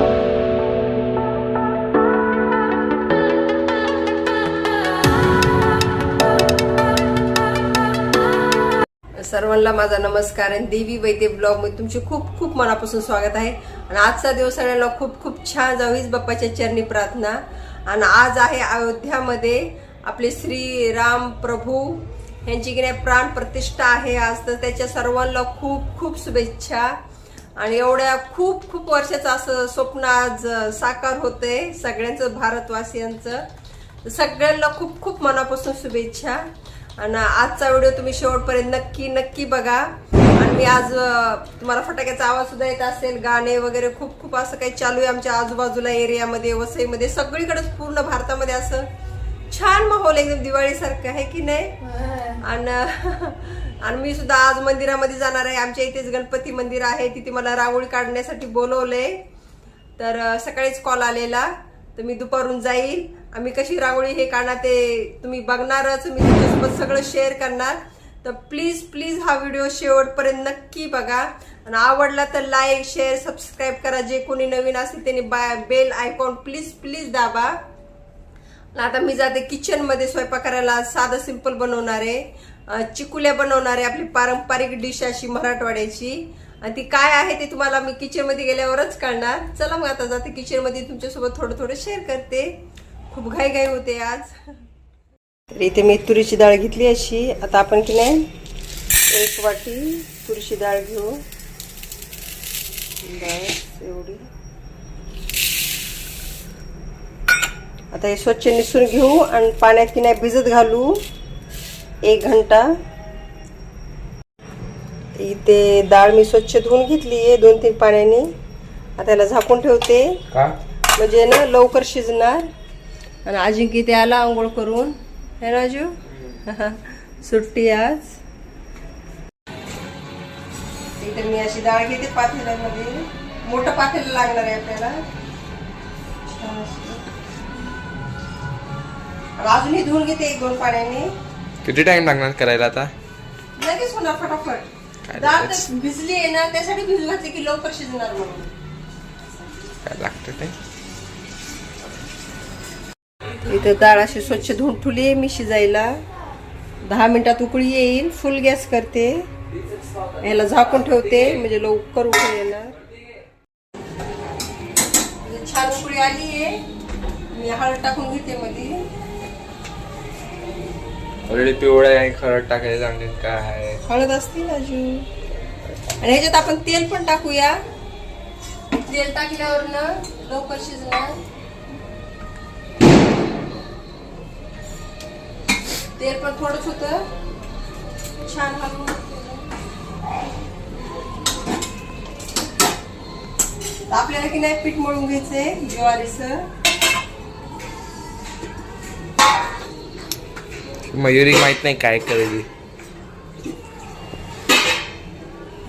सर्वांना माझा नमस्कार आणि देवी वैद्य ब्लॉगमध्ये तुमचे खूप खूप मनापासून स्वागत आहे. आणि आजचा दिवस सगळ्यांना खूप खूप छान जावीच बाप्पाच्या चरणी प्रार्थना. आणि आज आहे अयोध्यामध्ये आपले श्री राम प्रभू यांची की नाही प्राण प्रतिष्ठा आहे आज. तर त्याच्या सर्वांना खूप खूप शुभेच्छा. आणि एवढ्या खूप खूप वर्षाचं असं स्वप्न आज साकार होते सगळ्यांचं भारतवासियांचं. सगळ्यांना खूप खूप मनापासून शुभेच्छा. आणि आजचा व्हिडिओ तुम्ही शेवटपर्यंत नक्की नक्की बघा. आणि मी आज तुम्हाला फटाक्याचा आवाज सुद्धा येत असेल गाणे वगैरे खूप खूप असं काही चालू आहे आमच्या आजूबाजूला एरियामध्ये वसईमध्ये सगळीकडेच पूर्ण भारतामध्ये असं. छान माहोल एकदम दिवाळीसारखं आहे की नाही? आणि आणि मी सुद्धा आज मंदिरामध्ये जाणार आहे. आमच्या इथेच गणपती मंदिर आहे. तिथे मला रांगोळी काढण्यासाठी बोलवलंय. तर सकाळीच कॉल आलेला. तर मी दुपारून जाईल. आम्ही कशी रांगोळी हे काढणार ते तुम्ही बघणारच. मी तुमच्यासोबत सगळं शेअर करणार. तर प्लीज प्लीज हा व्हिडिओ शेवटपर्यंत नक्की बघा. आणि आवडला तर लाईक शेअर सबस्क्राईब करा. जे कोणी नवीन असतील त्यांनी बेल आयकॉन प्लीज प्लीज दाबा. आता मी जाते किचनमध्ये स्वयंपाक करायला. साधं सिंपल बनवणार आहे चिकुल्या बनवणार आहे आपली पारंपरिक डिश अशी मराठवाड्याची. आणि ती काय आहे ते तुम्हाला मी किचनमध्ये गेल्यावरच कळणार. चला मग आता जाते किचनमध्ये तुमच्यासोबत थोडं थोडं शेअर करते. खूप घाई घाई होते आज. तर इथे मी तुरीची डाळ घेतली अशी. आता आपण की नाही एक वाटी तुरीची डाळ घेऊ. बस एवढी. आता हे स्वच्छ निसून घेऊ आणि पाण्यात की नाही भिजत घालू. एक घंटा. इथे डाळ मी स्वच्छ धुवून घेतली आहे दोन तीन पाण्याने. आता याला झाकून ठेवते. म्हणजे ना लवकर शिजणार. आणि अजिंक्य ते आला आंघोळ करून. हे राजू? सुट्टी आज. इथे मी अशी डाळ घेते पातेल्यामध्ये. मोठं पातेलं लागणार आहे आपल्याला. अजूनही धुवून घेते एक दोन पाण्याने. किती टाइम लागणार करायला आता? लगेच होणार फटाफट. काय डाळ भिजली आहे ना त्यासाठी भिजू घातली की लवकर शिजणार म्हणून. काय लागतं ते? इथे डाळ अशी स्वच्छ धुवून ठेवली आहे मी शिजायला. दहा मिनिटात उकळी येईल फुल गॅस करते. याला झाकून ठेवते म्हणजे लवकर उकळी येणार. छान उकळी आली आहे. मी हळद टाकून घेते मध्ये ऑलरेडी पिवळं आहे खरड टाकायचं चांगले काय आहे. हळद असतील अजून. आणि ह्याच्यात आपण तेल पण टाकूया. तेल टाकल्यावर ना लवकर शिजणार. तेल पण थोडंच होत. छान हलवून आपल्याला की नाही पीठ मळून घ्यायचंय ज्वारीचं. मयुरी माहीत नाही काय करेल.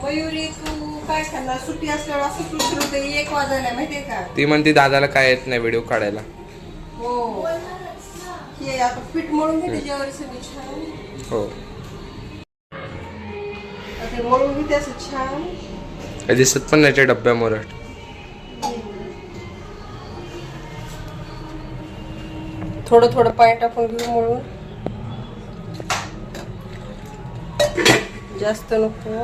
मयुरी तू काय करणार? सुट्टी असल्यावर असं तुझं होतं एक वाजायला माहितीये का? ती म्हणते दादाला काय येत नाही व्हिडिओ काढायला. हो. हे आता छान हो. ते मळून घेते असं छान. दिसत पण नाही त्या डब्यामोर. थोडं थोडं पाणी टाकून घेऊ मळून. जास्त नको.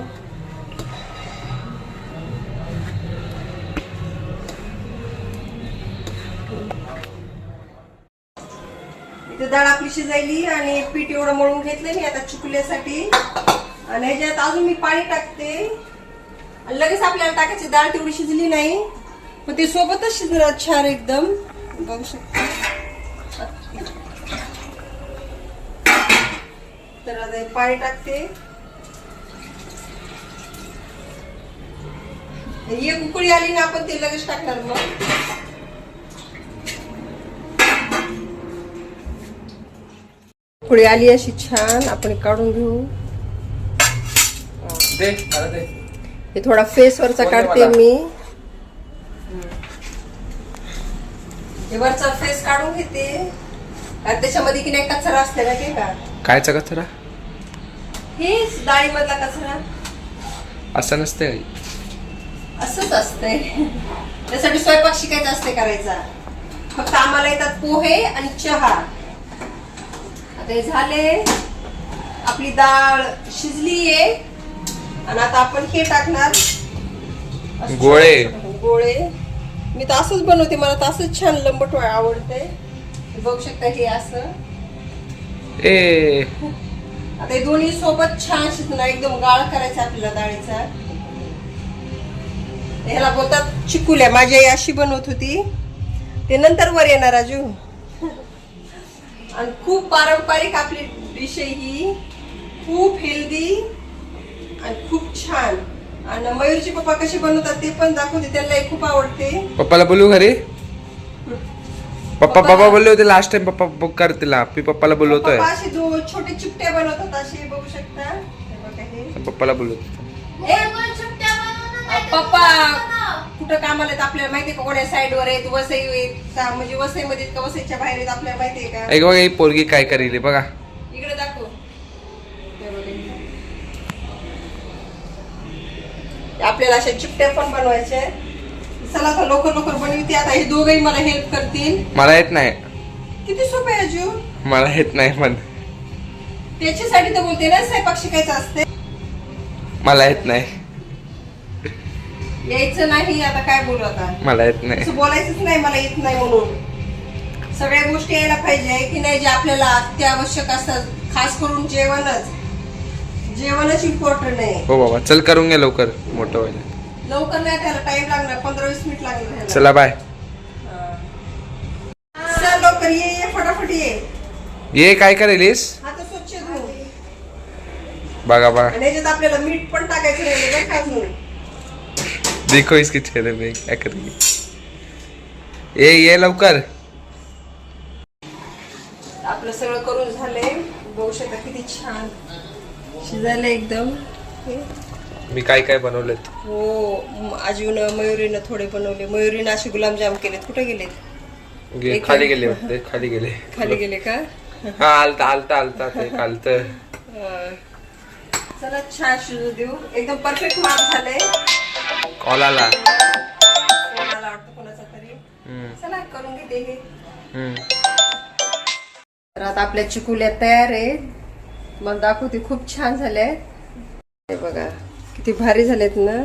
इथे डाळ आपली शिजायली आणि पीठ एवढं मळून घेतलं मी आता चुकल्यासाठी. आणि ह्याच्यात अजून मी पाणी टाकते. आणि लगेच आपल्याला टाकायची डाळ तेवढी शिजली नाही. पण ते सोबतच शिजणार छान एकदम. बघू शकता. तर आता पाणी टाकते. एक उकळी आली ना आपण ते लगेच टाकणार मग. उकळी आली अशी छान आपण काढून घेऊ. दे मला दे. हे थोडा फेस वरचा काढते मला? मी. हे वरचा फेस काढून घेते. आणि त्याच्यामध्ये की नाही कचरा असते ना ते का? कायचा कचरा? हेच डाळीमधला कचरा. असं नसते असंच असतंय. त्यासाठी स्वयंपाक शिकायचा असते करायचा. फक्त आम्हाला येतात पोहे आणि चहा. आता हे झाले. आपली डाळ शिजली आहे. आणि आता आपण हे टाकणार. गोळे. गोळे. मी तर असंच बनवते. मला तर असंच छान लंबट आवडते बघू शकता हे असं. ए. आता हे दोन्ही सोबत छान शिजणार. एकदम गाळ करायचा आपल्याला डाळीचा. ह्याला बोलतात चिकुल्या माझी आई अशी बनवत होती. ते नंतर वर येणार राजू. आणि खूप पारंपरिक आपली डिश आहे ही. खूप हेल्दी आणि खूप छान. आणि मयूरची पप्पा कशी बनवतात ते पण दाखवते त्यांना खूप आवडते. पप्पाला बोलू घरी? पप्पा पप्पा बोलले होते लास्ट टाइम पप्पा बुक करतील मी पप्पाला बोलवतोय. पप्पा असे दोन छोटे चिपटे बनवतात असे बघू शकता. पप्पाला बोलवतो पप्पा कुठं कामाला आहेत आपल्याला माहितीये का? कोण्या साईड वर आहेत वसई आहेत का? म्हणजे वसईमध्ये आहेत का? वसईच्या बाहेर आहेत आपल्याला माहितीये का? एक बघा ही पोरगी काय करेल बघा. इकडे दाखव. हे बघा. आपल्याला अशा चिपट्या पण बनवायच्या आहेत. चला आता लवकर लवकर बनवते. आता हे दोघही मला हेल्प करतील. मला येत नाही. किती सोपे आहे अजू मला येत नाही पण. त्याच्यासाठी तर बोलते ना स्वयंपाक शिकायचा असते. मला येत नाही. यायचं नाही आता काय बोलू आता? मला येत नाही. असं बोलायचंच नाही मला येत नाही म्हणून. सगळ्या गोष्टी यायला पाहिजे की नाही जे आपल्याला अत्यावश्यक असतात खास करून जेवणच. जेवणच इम्पॉर्टंट आहे हो बाबा चल करून घे लवकर मोठं व्हायला. लवकर नाही त्याला टाइम लागणार पंधरा वीस मिनिट लागणार ह्याला. चला बाय हा. चल लवकर ये ये फटाफट ये. ये काय करेलीस? हात स्वच्छ बघा बघा. आणि आपल्याला मीठ पण टाकायचं नाही बरं का अजून. देखो इसके चेहरे में क्या करेगी? ये ये लवकर। आपलं सगळं करून झालंय. बघू शकता किती छान शिजायला एकदम. मी काय काय बनवलेत? हो अजून मयुरीनं थोडे बनवले. मयुरीनं असे गुलाबजाम केलेत. कुठे गेलेत? गे- खाली गेले वाटते खाली गेले. खाली गेले का? हा आलता आलता आलता ते कालत अं, चला छान शिजू देऊ. एकदम परफेक्ट मार्क झालंय. कॉल आला. कोणाला वाटतं कोणाचा तरी. हम्म, चला करून घेते हे. हम्म. तर आता आपल्या चिकुल्या तयार आहेत मला दाखवते खूप छान झाल्या. आहेत हे बघा किती भारी झालेत ना.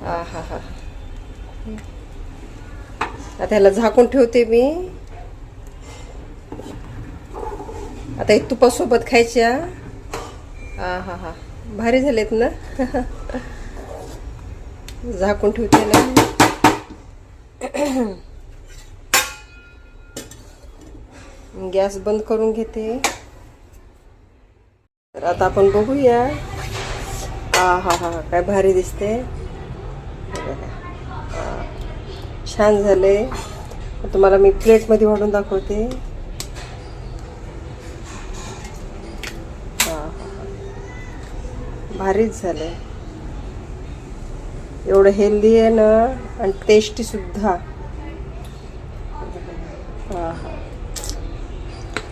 हा हा. हा आता ह्याला झाकून ठेवते मी. आता एक तुपासोबत खायच्या. हा हा हा. भारी झालेत ना. झाकून ठेवते ना. गॅस बंद करून घेते. तर आता आपण बघूया. हा हा हा हा, काय भारी दिसते. छान झाले. तुम्हाला मी प्लेटमध्ये वाढून दाखवते. हा, हा, हा. भारीच एवढं हेल्दी आहे ना आणि टेस्टी सुद्धा. हा हा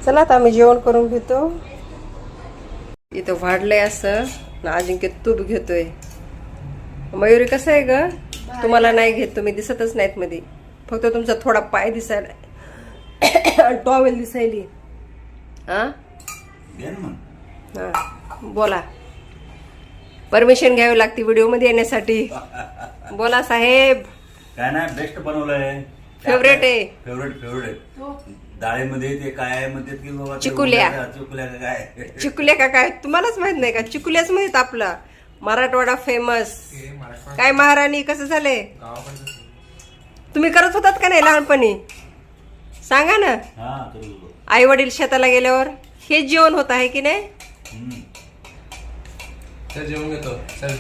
चला आता आम्ही जेवण करून घेतो. इथं वाढलंय असं ना अजिंक्य तूप घेतोय. मयुरी कसं आहे ग? तुम्हाला नाही घेत तुम्ही दिसतच नाहीत मध्ये फक्त तुमचा थोडा पाय दिसायला टॉवेल दिसायली. हा हा. बोला. परमिशन घ्यावी लागते व्हिडिओमध्ये येण्यासाठी. बोला साहेब. काय नाही बेस्ट बनवलंय. Favorite आहे. फेवरेट फेवरेट डाळीमध्ये ते काय आहे म्हणतात की बाबा ते चिकुल्या. चिकुल्या का काय? चिकुल्या का काय? तुम्हालाच माहीत नाही का? चिकुल्याच माहीत आपला. मराठवाडा फेमस काय महाराणी कसं झालंय तुम्ही करत होतात का नाही लहानपणी? सांगा ना. हा. आई वडील शेताला गेल्यावर हे जेवण होत आहे की नाही. चल जेवून घेतो. चल.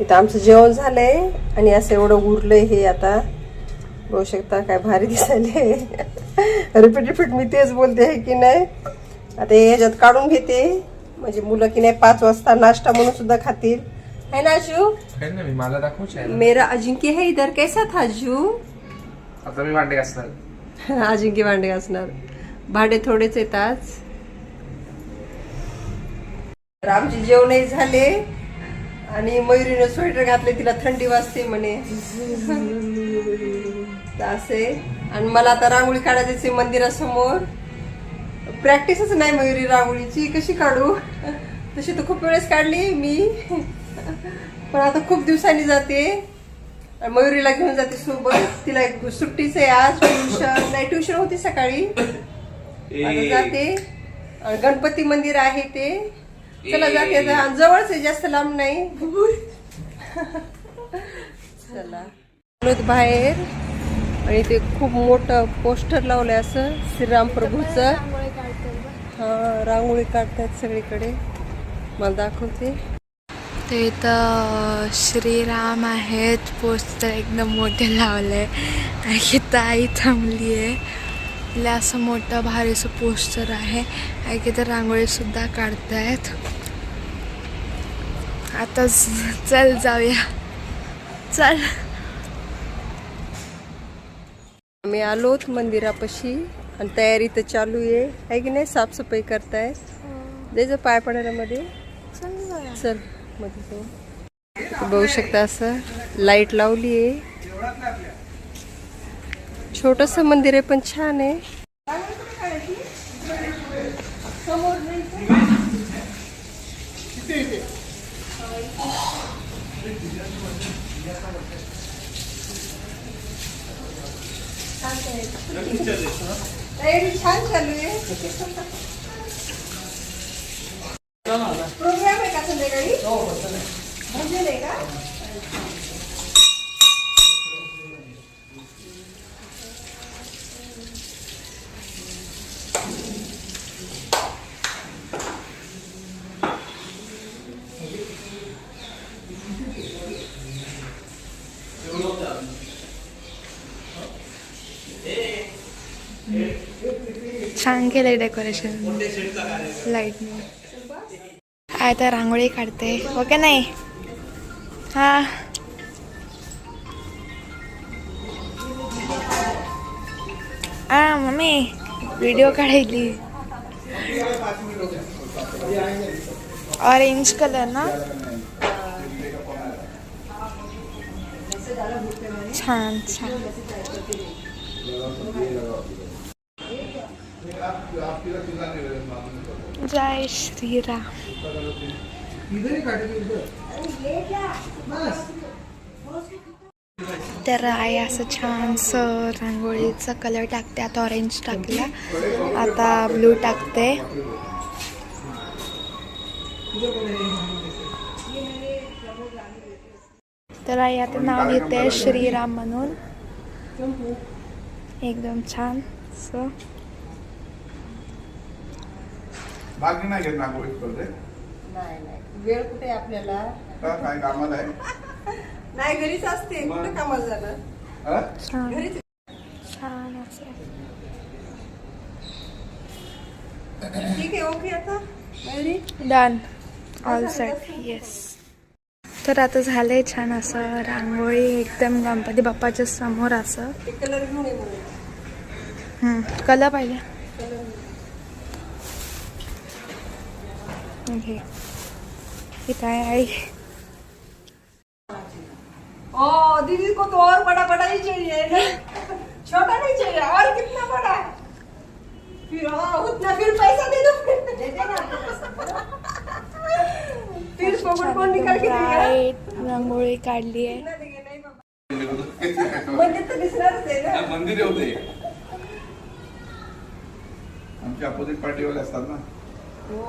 इथं आमचं जेवण झालंय आणि असं एवढं उरलंय हे आता. बघू शकता काय भारी दिसायले. रिपीट रिपीट मी तेच बोलते आहे की नाही? आता हे ह्याच्यात काढून घेते. म्हणजे मुलं की नाही पाच वाजता नाश्ता म्हणून सुद्धा खातील. है ना अजू मी मला दाखवू मेरा अजिंक्य है इधर. कैसा था अजू आता मी भांडे घासणार. अजिंक्य भांडे असणार भांडे थोडेच आज. तर आमचे जेवणही झाले. आणि मयुरीनं स्वेटर घातले तिला थंडी वाजते म्हणे. असे. आणि मला आता रांगोळी काढायची मंदिरासमोर. प्रॅक्टिसच नाही मयुरी रांगोळीची. कशी काढू? तशी तर खूप वेळेस काढली मी. पण आता खूप दिवसांनी जाते. आणि मयुरीला घेऊन जाते सोबत. तिला एक सुट्टीच आहे आज. ट्युशन नाही ट्युशन होती सकाळी. जाते. गणपती मंदिर आहे ते. चला जाते जवळच आहे जास्त लांब नाही. चला. बाहेर. आणि ते खूप मोठं पोस्टर लावलंय असं श्रीराम प्रभूचं. हा रांगोळी काढतायत सगळीकडे. मला दाखवते. ते इथं श्रीराम आहेत. पोस्टर एकदम मोठे लावले आणि इथं आई थांबली आहे तिला असं मोठं भारीचं पोस्टर आहे. आणि इथं रांगोळीसुद्धा काढतायत. आता चल जाऊया. चल. आम्ही आलोत मंदिरापाशी आणि तयारी तर चालू आहे. आहे की नाही? साफसफाई करतायत द्यायचं पाय पडायला मध्ये चलमध्ये जाऊ. बघू शकता असं लाइट लावली आहे. छोटस मंदिर आहे पण छान आहे. तयारी छान चालू आहे. प्रोग्राम आहे का संध्याकाळी? भजन आहे का? छान केलं आहे डेकोरेशन लाईटने आता रांगोळी काढते. हो ओके नाही? हा. आ मम्मी व्हिडिओ काढायली. ऑरेंज कलर ना? छान छान. जय श्रीराम तर आहे असं छानसं रांगोळीचा कलर टाकते. आता ऑरेंज टाकला. आता ब्लू टाकते. तर आई आता नाव घेते श्रीराम म्हणून. एकदम छान सो बाकी नाही घेत नागोळी करते नाही नाही. वेळ कुठे आपल्याला? काय कामाला आहे? नाही घरीच असते. कुठे कामाला जाणार? हा? घरीच ठीक आहे ओके आता. डन ऑल सेट येस तर आता झालंय छान असं रांगोळी एकदम गणपती बाप्पाच्या समोर असं. कलर पाहिजे. आई ओ दीदी को तो और बड़ा बड़ा ही चाहिए। छोटा नहीं चाहिए और कितना बड़ा फिर हाँ उतना फिर पैसा दे दो। दे देना फिर कौन निकाल के देगा ब्राईट रांगोळी काढली आहे कितना देंगे? नहीं बाबा मंदिर तर दिसणारच आहे ना। मंदिर येऊ दे आमच्या अपोजिट पार्टीवाले असतात ना। हो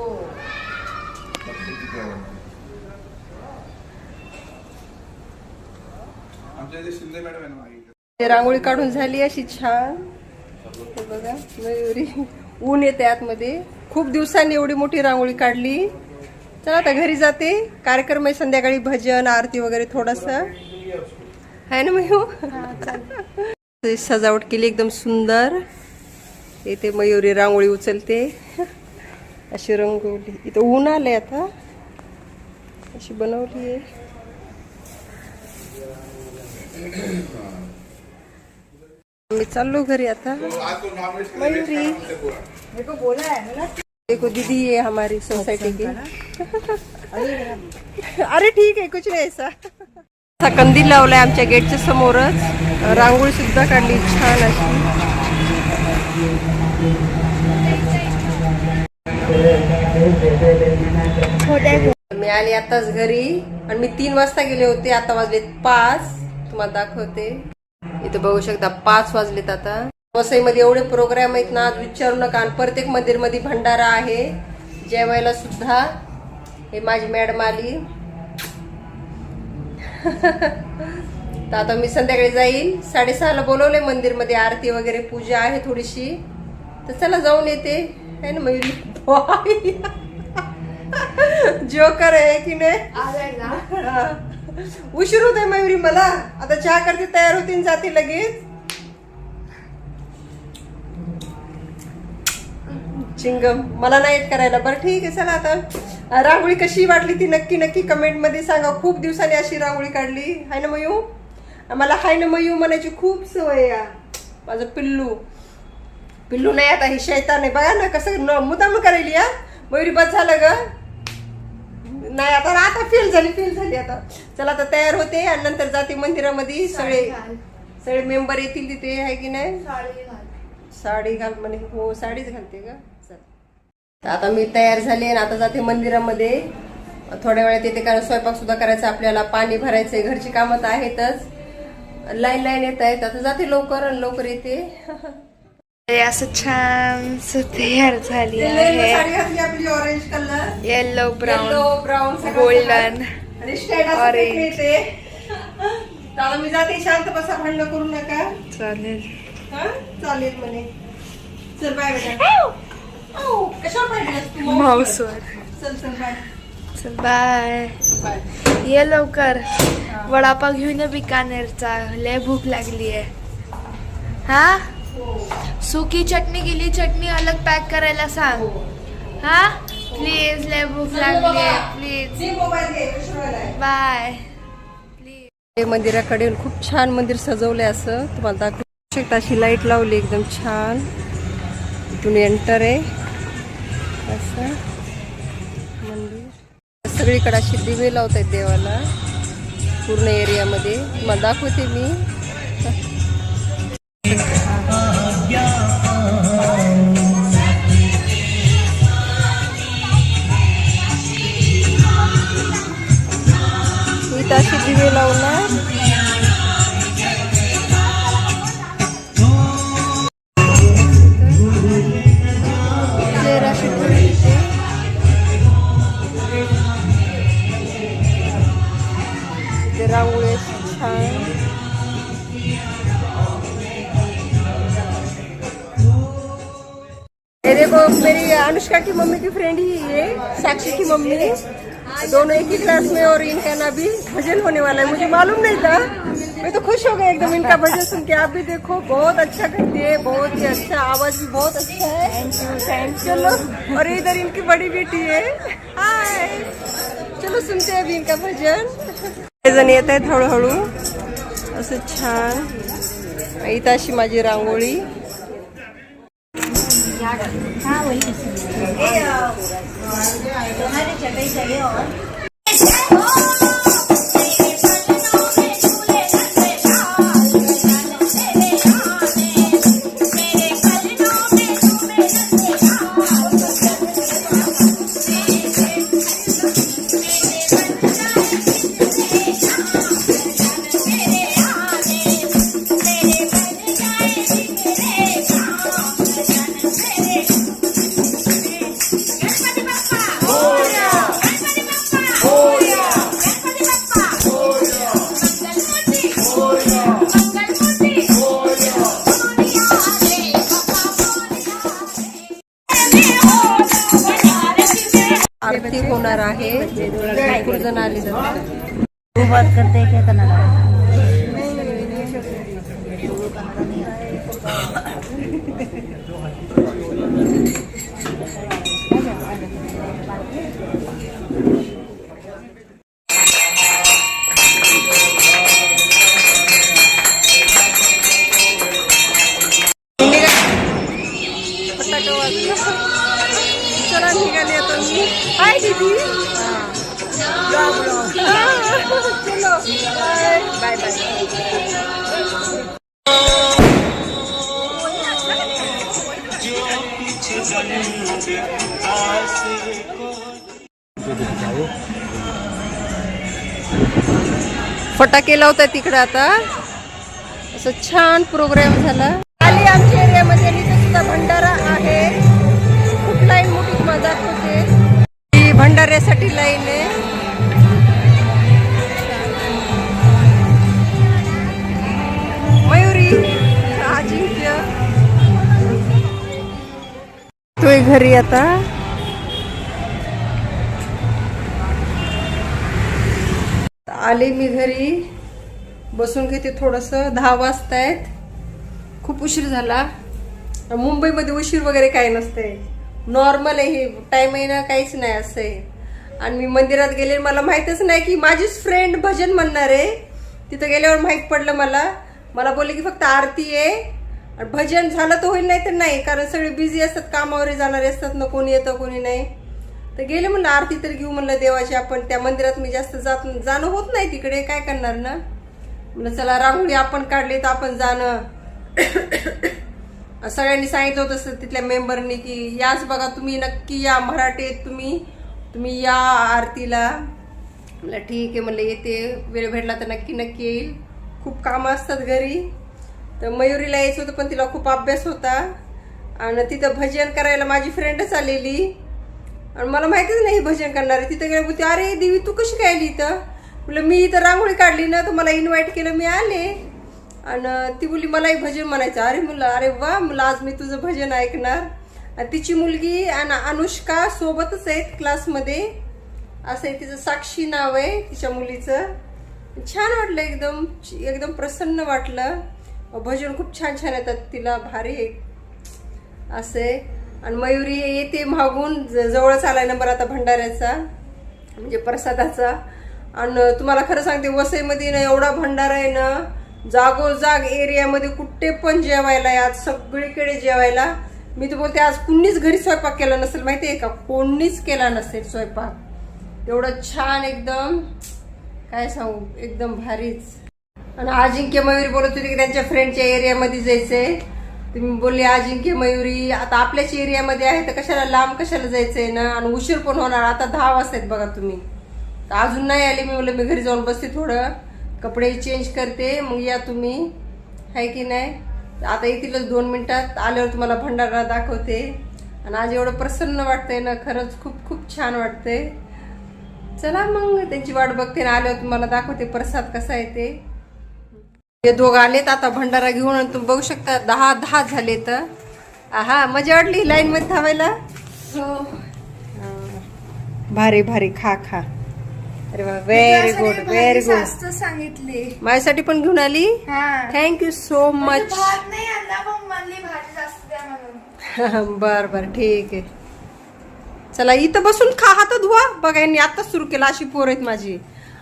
रांगोळी काढून झाली अशी छान. बघा मयुरी. ऊन येते आतमध्ये. खूप दिवसांनी एवढी मोठी रांगोळी काढली. चला आता घरी जाते. कार्यक्रम आहे संध्याकाळी भजन आरती वगैरे थोडस. आहे ना मयू? सजावट केली एकदम सुंदर. इथे मयुरी रांगोळी उचलते. अशी रंगवली. इथं ऊन आलंय आता. अशी बनवली आहे. मी चाललो घरी आता. आज मयुरी देखो दीदी आहे हमारी सोसाइटी की. अरे ठीक आहे कुछ नाही ऐसा. असा कंदील लावलाय आमच्या गेटच्या समोरच. रांगोळी सुद्धा काढली छान अशी. मी आले आताच घरी आणि मी तीन वाजता गेले होते आता वाजले पाच. तुम्हाला दाखवते. इथं बघू शकता पाच वाजलेत आता. वसईमध्ये एवढे प्रोग्राम आहेत ना आज विचारू नका. आणि प्रत्येक मंदिरमध्ये भंडारा आहे. जेवायला सुद्धा. हे माझी मॅडम आली. तर आता मी संध्याकाळी जाईल. साडेसहाला बोलवले मंदिरमध्ये आरती वगैरे पूजा आहे थोडीशी. तर चला जाऊन येते. आहे ना मयुरी जोकर आहे की नाही हा. उशीर होत आहे मयुरी मला आता चहा करते तयार होती आणि जाते लगेच चिंगम मला नाही येत करायला बरं ठीक आहे चला आता रांगोळी कशी वाटली ती नक्की नक्की कमेंटमध्ये सांगा खूप दिवसांनी अशी रांगोळी काढली हाय ना मयू मला हाय ना मयू म्हणायची खूप सवय या. माझं पिल्लू पिल्लू नाही आता हे शैतान आहे. बघा ना कसं न- मुद्दाम करायली या मयुरी बस झालं ग. नाही आता आता फेल झाली फेल झाली आता. चला आता तयार होते आणि नंतर जाते मंदिरामध्ये. सगळे सगळे मेंबर येतील तिथे आहे की नाही? साडी घाल. म्हणे. हो साडीच घालते का चल. तर आता मी तयार झाले आणि आता जाते मंदिरामध्ये. थोड्या वेळात येते कारण स्वयंपाक सुद्धा करायचा आपल्याला पाणी भरायचंय घरची कामं तर आहेतच. लाईन लाईन येत आहेत. आता जाते लवकर आणि लवकर येते. हे असं छान तयार झाली आहे. Orange colour yellow brown brown तर आता मी जाते शांत बसा भांडण करू नका. चालेल. हा? चालेल म्हणे. चल बाय कशावर माऊसवर चल चल बाय चल बाय ये लवकर. वडापाव घेऊन बिकानेरचा. लय भूक लागली आहे हा? सुकी चटणी गेली चटणी अलग पॅक करायला सांग. हा. प्लीज लय भूक लागली प्लीज बाय हे मंदिराकडे खूप छान मंदिर सजवलंय असं. तुम्हाला दाखवू शकता अशी लाइट लावली एकदम छान. इथून एंटर आहे. असं. मंदिर. सगळीकडे अशी दिवे लावत आहेत देवाला. पूर्ण एरियामध्ये तुम्हाला दाखवते मी. दिवे लावणार चेअर अशी ठेवली तिथे. रांगोळी छान. ये देखो मेरी अनुष्का की मम्मी की फ्रेंड ही है साक्षी की मम्मी. दोनों एक ही क्लास में और इनका ना भी भजन होने वाला है मुझे मालूम नहीं था। मैं तो खुश हो गई एकदम इनका भजन सुन के। आप भी देखो बहुत अच्छा करती है बहुत ही अच्छा आवाज़ भी बहुत अच्छा है। थैंक यू थैंक चलो और इधर इनकी बड़ी बेटी है। हाय चलो सुनते हैं अभी इनका भजन। जण येत आहेत हळूहळू असं छान इथं अशी माझी रांगोळी। आरती फिरवत आहे तिकडं आता. असं छान प्रोग्राम झाला. आली आमच्या एरियामध्ये सुद्धा भंडारा आहे. खूप लाईन मोठी मजाक होते. ही भंडाऱ्यासाठी लाईन आहे. मयुरी अजिंक्य तोय घरी आता? आले मी घरी. बसून घेते थोडंसं. दहा वाजतायत खूप उशीर झाला. मुंबईमध्ये उशीर वगैरे काही नसते नॉर्मल आहे हे. टाईम आहे ना काहीच नाही असं आहे. आणि मी मंदिरात गेले मला माहीतच नाही की माझीच फ्रेंड भजन म्हणणार आहे. तिथं गेल्यावर माहीत पडलं मला. मला बोलले की फक्त आरती आहे. आणि भजन झालं तर होईल नाही तर नाही. कारण सगळे बिझी असतात कामावर जाणारे असतात ना कोणी येतं कोणी नाही. तर गेले म्हणलं आरती तर घेऊ म्हणलं देवाची. आपण त्या मंदिरात मी जास्त जात जाणं होत नाही तिकडे. काय करणार ना? म्हणलं चला रांगोळी आपण काढली तर आपण जाणं. सगळ्यांनी सांगितलं होतं तिथल्या मेंबरनी की याच बघा तुम्ही नक्की या मराठीत तुम्ही तुम्ही या आरतीला. म्हणलं ठीक आहे. म्हणलं येते वेळ भेटला तर नक्की नक्की येईल. खूप कामं असतात घरी. तर मयुरीला यायचं होतं पण तिला खूप अभ्यास होता. आणि तिथं भजन करायला माझी फ्रेंडच आलेली. आणि मला माहितीच नाही भजन करणारे. तिथं गेलं बोलते अरे देवी तू कशी काय आली इथं? म्हटलं मी इथं रांगोळी काढली ना तर मला इन्व्हाइट केलं मी आले. आणि ती बोलली मलाही भजन म्हणायचं. अरे मुलं अरे वा मुलं आज मी तुझं भजन ऐकणार. आणि तिची मुलगी आणि अनुष्का सोबतच आहेत क्लासमध्ये. असं आहे तिचं साक्षी नाव आहे तिच्या मुलीचं. छान वाटलं एकदम एकदम प्रसन्न वाटलं. भजन खूप छान छान येतात तिला भारी. असं आहे. आणि मयुरी येते मागून ज- जवळच आलाय नंबर आता भंडाऱ्याचा म्हणजे प्रसादाचा. आणि तुम्हाला खरं सांगते वसईमध्ये ना एवढा भंडार आहे ना जागोजाग एरियामध्ये कुठे पण जेवायला आहे आज सगळीकडे जेवायला. मी तर बोलते आज कुणीच घरी स्वयंपाक केला नसेल माहिती आहे का? कोणीच केला नसेल स्वयंपाक. एवढं छान एकदम काय सांगू एकदम भारीच. आणि अजिंक्य मयुरी बोलत होती की त्यांच्या फ्रेंडच्या एरियामध्ये जायचंय. तुम्ही बोलले अजिंक्य मयुरी आता आपल्याच एरियामध्ये आहे तर कशाला लांब कशाला जायचंय ना? आणि उशीर पण होणार आता दहा वाजता आहेत बघा तुम्ही. तर अजून नाही आले मी बोलले मी घरी जाऊन बसते थोडं. कपडे चेंज करते मग या तुम्ही. आहे की नाही? आता येतीलच दोन मिनिटात. आल्यावर तुम्हाला भंडारा दाखवते. आणि आज एवढं प्रसन्न वाटतंय ना खरंच खूप खूप छान वाटतंय. चला मग त्यांची वाट बघते ना आल्यावर तुम्हाला दाखवते प्रसाद कसा आहे ते. हे दोघं आलेत आता भंडारा घेऊन आणि तुम्ही बघू शकता दहा दहा झाले तर हा मजा वाटली लाईन मध्ये थांबायला? हा. भारी भारी खा खा. अरे वा व्हेरी गुड व्हेरी गुड सांगितले. माझ्यासाठी पण घेऊन आली? थँक्यू सो मच भात नाही आणला मग म्हणली भाजी जास्त द्या म्हणून. बर बर ठीक आहे. चला इथं बसून खा हात धुवा. बघा यांनी आताच सुरू केला अशी पोर आहेत माझी.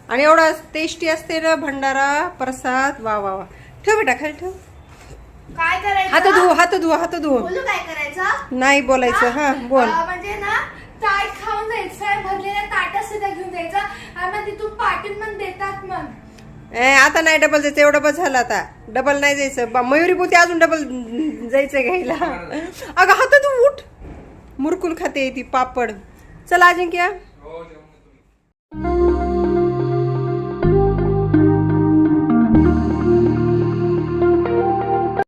आणि एवढा टेस्टी असते ना भंडारा प्रसाद. वा वा वा. ठेव बेटा खाली ठेव. काय करायचं? हात धुव हात धुवा हात धुव. काय करायचं? नाही बोलायचं हा? बोल. म्हणजे ना ताट खाऊन जायचं भरलेल्या ताटा सुद्धा घेऊन जायचं आणि मग तिथून पाठीत पण देतात मग. ए आता नाही डबल जायचं एवढं बस झालं आता. डबल नाही जायचं. बा मयुरी पोती अजून डबल जायचं घ्यायला. अगं हात धुव उठ मुरकुल खाते ती पापड. चला अजिंक्य.